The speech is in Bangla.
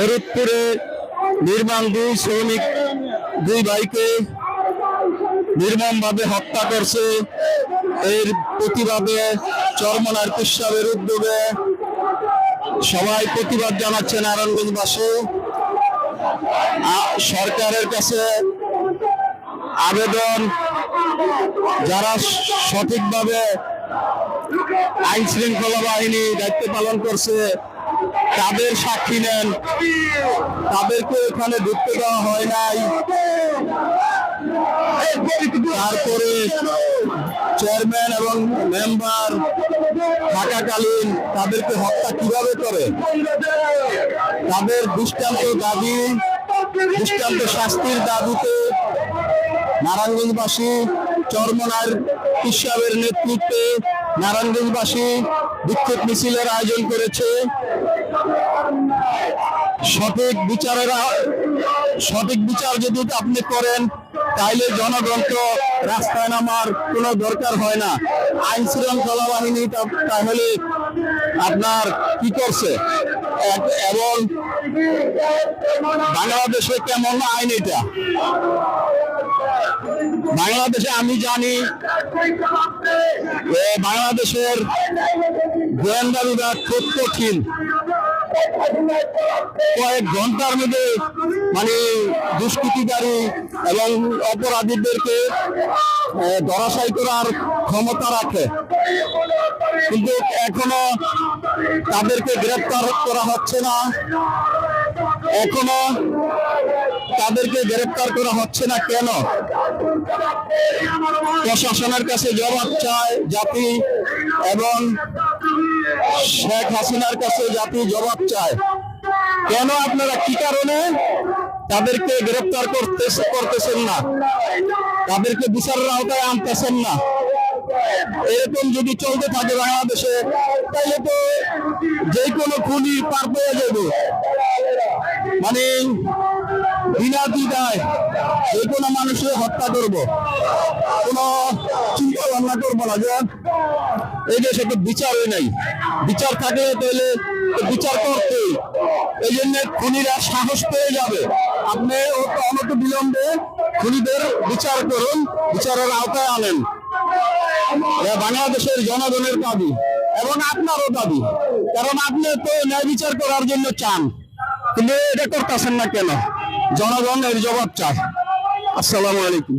ফরিদপুরে নির্মাণ দুই শ্রমিক, দুই ভাইকে নির্মমভাবে হত্যা করছে। এর প্রতিবাদে চরমনার কুৎসবের উদ্যোগে সবাই প্রতিবাদ জানাচ্ছে নারায়ণগঞ্জবাসী সরকারের কাছে আবেদন, যারা সঠিকভাবে আইন শৃঙ্খলা বাহিনী দায়িত্ব পালন করছে তাদের সাক্ষী নেন? তাদেরকে এখানে ঢুকতে দেওয়া হয় নাই? তারপরে চেয়ারম্যান এবং মেম্বার থাকাকালীন তাদেরকে হত্যা কীভাবে করে? তাদের দৃষ্টান্ত দাবি, দৃষ্টান্ত শাস্তির দাবিতে নারায়ণগঞ্জবাসী চরমনার ইসাবের নেতৃত্বে নারায়ণগঞ্জবাসী বিক্ষোভ মিছিলের আয়োজন করেছে। সঠিক বিচারেরা, সঠিক বিচার যদি আপনি করেন, তাইলে জনগণ তো রাস্তায় নামার কোনো দরকার হয় না। আইন শৃঙ্খলা বাহিনী তাহলে আপনার কি করছে? এবং বাংলাদেশে কেমন আইন এটা? বাংলাদেশে আমি জানি বাংলাদেশের গোয়েন্দা বিভাগ খুব কঠিন। কয়েক ঘণ্টার মধ্যে মানে দুষ্কৃতিকারী এবং অপরাধীদেরকে ধরাশায়ী করার ক্ষমতা রাখে। কিন্তু এখনও তাদেরকে গ্রেপ্তার করা হচ্ছে না। এখনও তাদেরকে গ্রেপ্তার করা হচ্ছে না কেন? প্রশাসনের কাছে জবাব চায় জাতি এবং শেখ হাসিনার কাছে জাতি জবাব চায় কেন আপনারা কি কারণে তাদেরকে গ্রেপ্তার করতে করতেছেন না? তাদেরকে বিচারের আওতায় আনতেছেন না? এরকম যদি চলতে থাকে বাংলাদেশে, তাহলে তো যে কোনো খুনি পার পেয়ে যাবে মানে বিনা দ্বিধায় যে কোনো মানুষের হত্যা করব। কোনো চিন্তা ভাবনা করব না যে এই দেশে তো বিচারই নাই। বিচার থাকলে তাহলে বিচার করতেই। এই জন্য খুনিরা সাহস পেয়ে যাবে। আপনি অনত বিলম্বে খুনিদের বিচার করুন, বিচারের আওতায় আনেন। বাংলাদেশের জনগণের দাবি এবং আপনারও দাবি। কারণ আপনি তো ন্যায় বিচার করার জন্য চান। কিন্তু এটা করতেছেন না কেন? জনগণ এর জবাব চায় আসসালামু আলাইকুম।